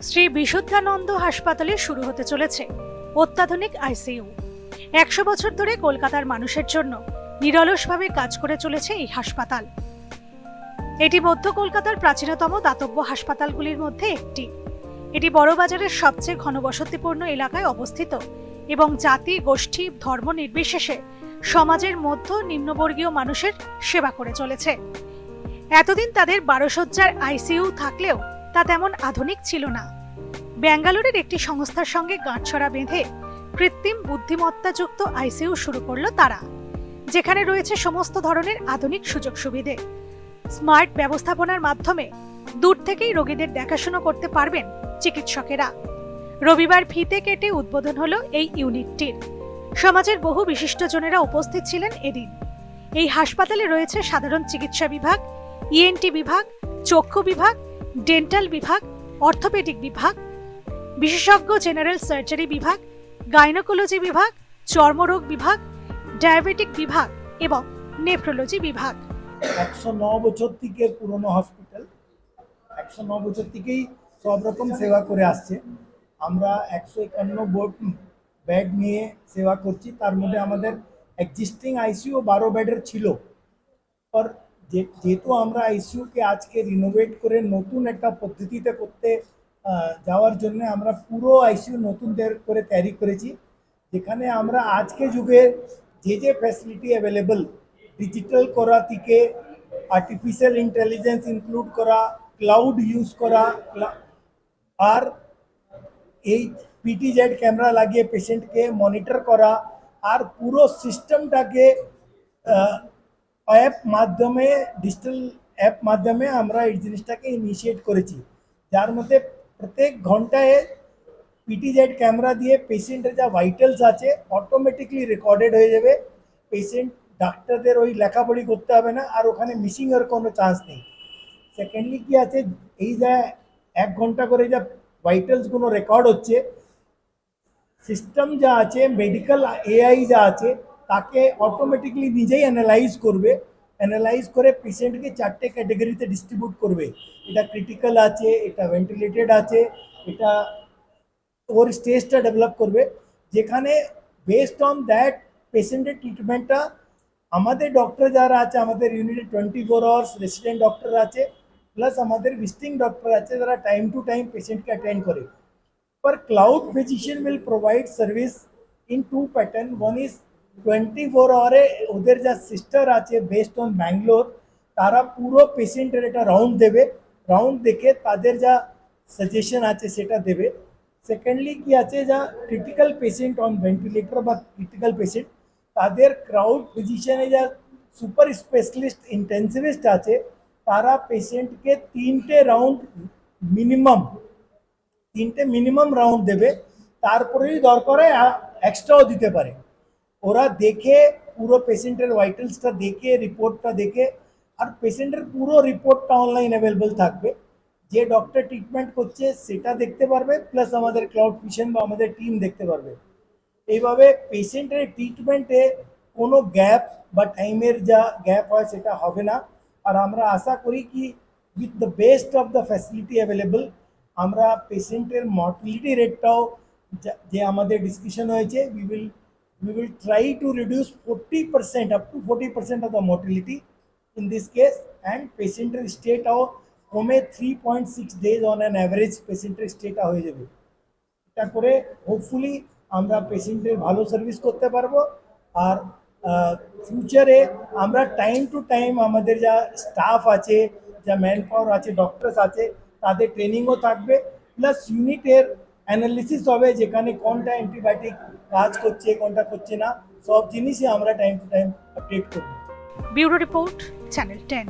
শ্রী বিশুদ্ধানন্দ হাসপাতালে শুরু হতে চলেছে অত্যাধুনিক আইসিইউ। একশো বছর ধরে কলকাতার মানুষের জন্য নিরলসভাবে কাজ করে চলেছে এই হাসপাতাল। এটি মধ্য কলকাতার প্রাচীনতম দাতব্য হাসপাতালগুলির মধ্যে একটি। এটি বড়বাজারের সবচেয়ে ঘনবসতিপূর্ণ এলাকায় অবস্থিত এবং জাতি, গোষ্ঠী, ধর্ম নির্বিশেষে সমাজের মধ্য নিম্নবর্গীয় মানুষের সেবা করে চলেছে। এতদিন তাদের বারো সজ্জার আইসিইউ থাকলেও তা তেমন আধুনিক ছিল না। ব্যাঙ্গালোরের একটি সংস্থার সঙ্গে গাঁটছড়া বেঁধে কৃত্রিম বুদ্ধিমত্তাযুক্ত আইসিইউ শুরু করল তারা, যেখানে রয়েছে সমস্ত ধরনের আধুনিক সুযোগ সুবিধে। স্মার্ট ব্যবস্থাপনার মাধ্যমে দূর থেকেই রোগীদের দেখাশোনা করতে পারবেন চিকিৎসকেরা। রবিবার ফিতে কেটে উদ্বোধন হলো এই ইউনিটটির। সমাজের বহু বিশিষ্টজনেরা উপস্থিত ছিলেন এদিন। এই হাসপাতালে রয়েছে সাধারণ চিকিৎসা বিভাগ, ইএনটি বিভাগ, চক্ষু বিভাগ ডেন্টাল বিভাগ অর্থোপেডিক বিভাগ, বিশেষজ্ঞ জেনারেল সার্জারি বিভাগ গাইনোকোলজি বিভাগ, চর্মরোগ বিভাগ ডায়াবেটিক বিভাগ এবং নেফ্রোলজি বিভাগ। একশো ন বছর থেকে পুরনো হসপিটাল একশো ন বছর থেকেই সব রকম সেবা করে আসছে। আমরা একশো একান্ন বেড নিয়ে সেবা করছি। তার মধ্যে আমাদের এক্সিস্টিং আইসিইউ বারো বেডের ছিল। যেহেতু আমরা আইসিইউকে আজকে রিনোভেট করে নতুন একটা পদ্ধতিতে করতে যাওয়ার জন্য আমরা পুরো আইসিইউ নতুন করে তৈরি করেছি, যেখানে আমরা আজকে যুগে যে যে ফ্যাসিলিটি অ্যাভেলেবল ডিজিটাল করা থেকে আর্টিফিশিয়াল ইন্টেলিজেন্স ইনক্লুড করা ক্লাউড ইউজ করা আর এই পিটিজেড ক্যামেরা লাগিয়ে পেশেন্টকে মনিটর করা, আর পুরো সিস্টেমটাকে অ্যাপ মাধ্যমে, ডিজিটাল অ্যাপ মাধ্যমে আমরা এই জিনিসটাকে ইনিশিয়েট করেছি। যার মধ্যে প্রত্যেক ঘন্টায় পিটিজেড ক্যামেরা দিয়ে পেশেন্টের যা ভাইটালস আছে অটোমেটিকলি রেকর্ডেড হয়ে যাবে। পেশেন্ট ডাক্তারদের ওই লেখাপড়ি করতে হবে না, আর ওখানে মিসিংয়ের কোনো চান্স নেই। সেকেন্ডলি কি আছে? এই যা এক ঘণ্টা করে যা ভাইটালসগুলো রেকর্ড হচ্ছে সিস্টেম যা আছে মেডিকেল এআই যা আছে তাকে অটোমেটিকলি নিজেই অ্যানালাইজ করবে অ্যানালাইজ করে পেশেন্টকে চারটে ক্যাটাগরিতে ডিস্ট্রিবিউট করবে এটা ক্রিটিক্যাল আছে এটা ভেন্টিলেটেড আছে এটা ওর স্টেজটা ডেভেলপ করবে যেখানে বেসড অন দ্যাট পেশেন্টের ট্রিটমেন্টটা আমাদের ডক্টর যারা আছে আমাদের ইউনিটে twenty four hours resident doctor আছে প্লাস আমাদের ভিজিটিং ডক্টর আছে যারা টাইম টু টাইম পেশেন্টকে অ্যাটেন্ড করে पर cloud physician will provide service in two pattern one is 24 আওয়ারে ওদের যা সিস্টার আছে বেস্ট অন ব্যাঙ্গালোর তারা পুরো পেশেন্টের একটা রাউন্ড দেবে। রাউন্ড দেখে তাদের যা সাজেশন আছে সেটা দেবে। সেকেন্ডলি কি আছে? যা ক্রিটিক্যাল পেশেন্ট অন ভেন্টিলেটর বা ক্রিটিক্যাল পেশেন্ট তাদের ক্রাউড ফিজিশিয়ানে যা সুপার স্পেশালিস্ট ইন্টেন্সিভিস্ট আছে, তারা পেশেন্টকে তিনটে রাউন্ড মিনিমাম তিনটে মিনিমাম রাউন্ড দেবে। তারপরেই দরকারে এক্সট্রাও দিতে পারে। ওরা দেখে, পুরো পেশেন্টের ভাইটালসটা দেখে রিপোর্টটা দেখে, আর পেশেন্টের পুরো রিপোর্টটা অনলাইন অ্যাভেলেবল থাকবে। যে ডক্টর ট্রিটমেন্ট করছে, সেটা দেখতে পারবে প্লাস আমাদের ক্লাউড ভিশন বা আমাদের টিম দেখতে পারবে। এইভাবে পেশেন্টের ট্রিটমেন্টে কোনো গ্যাপ বা টাইমের যা গ্যাপ হয়, সেটা হবে না। আর আমরা আশা করি কি with the best of the facility available আমরা পেশেন্টের মর্টিলিটি রেটটাও যে আমাদের ডিসকাশন হয়েছে we will will try to reduce forty percent up to forty percent of the mortality in this case and পেশেন্টের স্টেটাও কমে three point six days on an average পেশেন্টের স্টেটা হয়ে যাবে এটা করে হোপফুলি আমরা পেশেন্টের ভালো সার্ভিস করতে পারব। আর ফিউচারে আমরা টাইম টু টাইম আমাদের যা স্টাফ আছে, যা ম্যান পাওয়ার আছে ডক্টরস আছে, তাদের ট্রেনিংও থাকবে। প্লাস ইউনিটের অ্যানালিসিস হবে যেখানে কোনটা অ্যান্টিবায়োটিক কাজ করছে, কোনটা করছে না, সব জিনিসই আমরা টাইম টু টাইম আপডেট করব। Bureau report, channel ten.